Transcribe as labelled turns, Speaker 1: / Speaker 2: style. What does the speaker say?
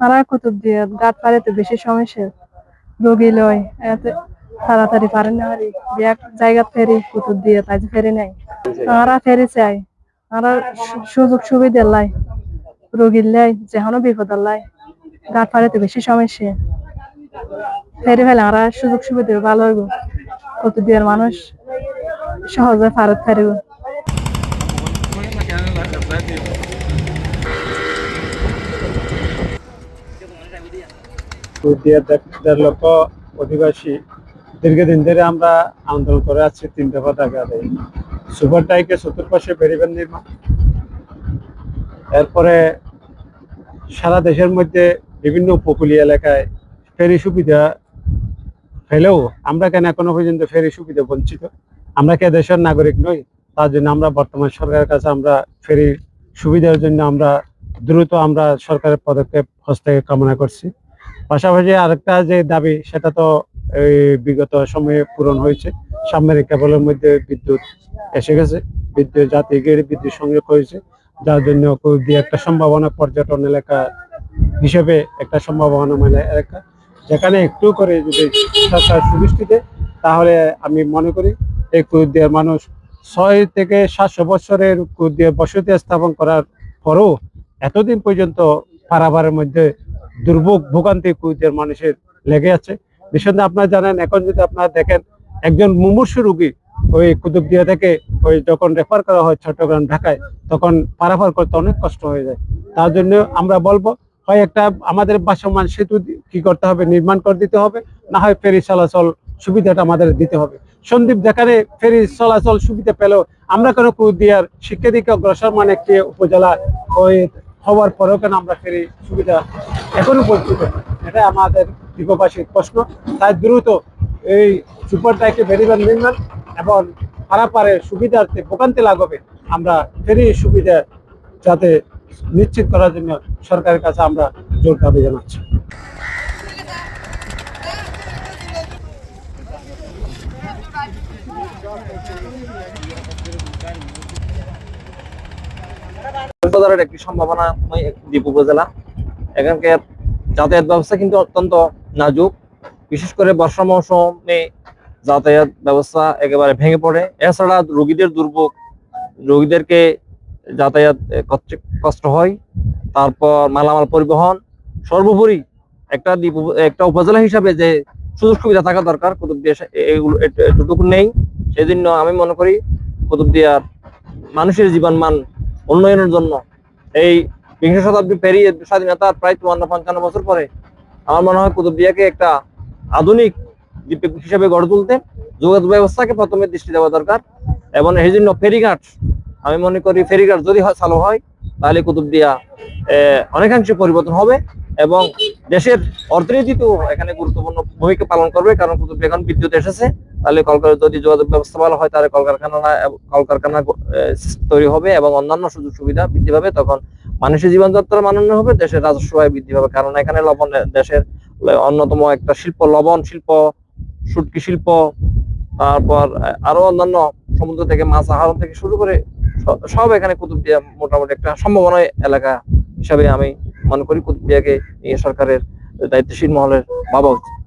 Speaker 1: তারা কুতুব দিয়ে গাত পারে তো বেশি সমস্যা রোগী লয়, এত তাড়াতাড়ি পারে না এক জায়গা ফেরি কুতুব দিয়ে তাই ফেরি নাই আমরা ফেরি চাই আমরা সু- সুযোগ সুবিধা লাই। রোগীর লাই যেহানো বিপদ লাই। গাত পারে তো বেশি সমস্যা। ফেরি ফেলে আমরা সুযোগ সুবিধা ভালো হইব। দিয়ার মানুষ সহজে ফারত ফেরিব
Speaker 2: দেড় লক্ষ অধিবাসী দীর্ঘদিন ধরে আমরা আন্দোলন করে আছি তিনটা দাবি আদায় সুপার টাইকে চতুর্পাশে বেরিবেন নির্মাণ এরপরে সারা দেশের মধ্যে বিভিন্ন উপকূলীয় এলাকায় ফেরি সুবিধা ফেলেও আমরা কেন এখনও পর্যন্ত ফেরি সুবিধা বঞ্চিত? আমরা কে দেশের নাগরিক নই? তার জন্য আমরা বর্তমান সরকারের কাছে আমরা ফেরি সুবিধার জন্য আমরা দ্রুত আমরা সরকারের পদক্ষেপ হস্তক্ষেপ কামনা করছি। পাশাপাশি আরেকটা যে দাবি, সেটা তো এই বিগত সময়ে পূরণ হয়েছে। সামনের কেবলের মধ্যে বিদ্যুৎ এসে গেছে, বিদ্যুৎ জাতীয় গ্রিড বিদ্যুৎ সংযোগ হয়েছে, যার জন্য খুবই একটা সম্ভাবনা পর্যটন এলাকা হিসেবে একটা সম্ভাবনা মানে এলাকা। যেখানে একটু করে যদি সরকার সুদৃষ্টি দেয়, তাহলে আমি মনে করি এই কুদিয়ার মানুষ ছয় থেকে সাতশো বছরের কুদিয়া বসতি স্থাপন করার পরেও এতদিন পর্যন্ত পারাবারের মধ্যে দুর্ভোগ ভোগান্তি কুদিয়ার মানুষের লেগে আছে। নিঃসন্দেহে আপনারা জানেন, এখন যদি আপনারা দেখেন একজন মুমূর্ষু রোগী ওই কুতুবদিয়া থেকে ওই যখন রেফার করা হয় চট্টগ্রাম, ঢাকায়, তখন পারাপার করতে অনেক কষ্ট হয়ে যায়। তার জন্য আমরা বলব, হয় একটা আমাদের বাসমান সেতু কি করতে হবে, নির্মাণ করে দিতে হবে, না হয় ফেরি চলাচল সুবিধাটা আমাদের দিতে হবে। সন্দীপ, যেখানে ফেরি চলাচল সুবিধা পেলেও আমরা কেন কুদিয়ার শিক্ষা দীক্ষা অগ্রসর মানে একটি উপজেলা ওই হওয়ার পরেও কেন আমরা ফেরি সুবিধা এখনও পর্যন্ত এটা আমাদের দীপবাসীর প্রশ্ন। তাই দ্রুত এই সুপার টাইকে বেরিবান নির্মাণ এবং পারাপারে সুবিধার্থে ভোগান্তি লাগবে আমরা ফেরি সুবিধা যাতে নিশ্চিত করার জন্য সরকারের কাছে আমরা জোর দাবি জানাচ্ছি।
Speaker 3: একটি সম্ভাবনাময় দ্বীপ উপজেলা। এখানকার যাতায়াত ব্যবস্থা কিন্তু অত্যন্ত নাজুক। বিশেষ করে বর্ষা মৌসুমে যাতায়াত ব্যবস্থা একেবারে ভেঙে পড়ে। এছাড়া রোগীদের দুর্ভোগ, রোগীদেরকে যাতায়াত কষ্ট- হয়। তারপর মালামাল পরিবহন, সর্বোপরি একটা একটা উপজেলা হিসাবে যে সুযোগ সুবিধা থাকা দরকার কুতুবদিয়া এগুলো এতটুকু নেই। সেজন্য আমি মনে করি কুতুবদিয়ার মানুষের জীবন মান উন্নয়নের জন্য এই বিংশ শতাব্দী পেরিয়ে স্বাধীনতার প্রায় চুয়ান্ন, পঞ্চান্ন বছর পরে আমার মনে হয় কুতুবদিয়াকে একটা আধুনিক দ্বীপ হিসেবে গড়ে তুলতে যোগাযোগ ব্যবস্থাকে প্রথমে দৃষ্টি দেওয়া দরকার এবং এই জন্য ফেরিঘাট, আমি মনে করি ফেরিঘাট যদি চালু হয়, তাহলে কুতুবদিয়া অনেকাংশে পরিবর্তন হবে এবং দেশের অর্থনীতিতেও এখানে গুরুত্বপূর্ণ ভূমিকা পালন করবে, কারণ কুতুবদিয়া এখন বিদ্যুৎ এসেছে। তাহলে কলকাতা যদি যোগাযোগ ব্যবস্থা ভালো হয়, তাহলে কলকারখানা কলকারখানা তৈরি হবে এবং অন্যান্য সুযোগ সুবিধা বৃদ্ধি পাবে। তখন মানুষের জীবনযাত্রার মান উন্নয়ন হবে, দেশের রাজস্ব আয় বৃদ্ধি পাবে। কারণ এখানে লবণ দেশের অন্যতম একটা শিল্প, লবণ শিল্প সুটকি শিল্প, তারপর আরও অন্যান্য সমুদ্র থেকে মাছ আহরণ থেকে শুরু করে সব এখানে কুতুবদিয়া মোটামুটি একটা সম্ভাবনা এলাকা হিসাবে আমি মনে করি কুতুবদিয়াকে নিয়ে সরকারের দায়িত্বশীল মহলের ভাবা উচিত।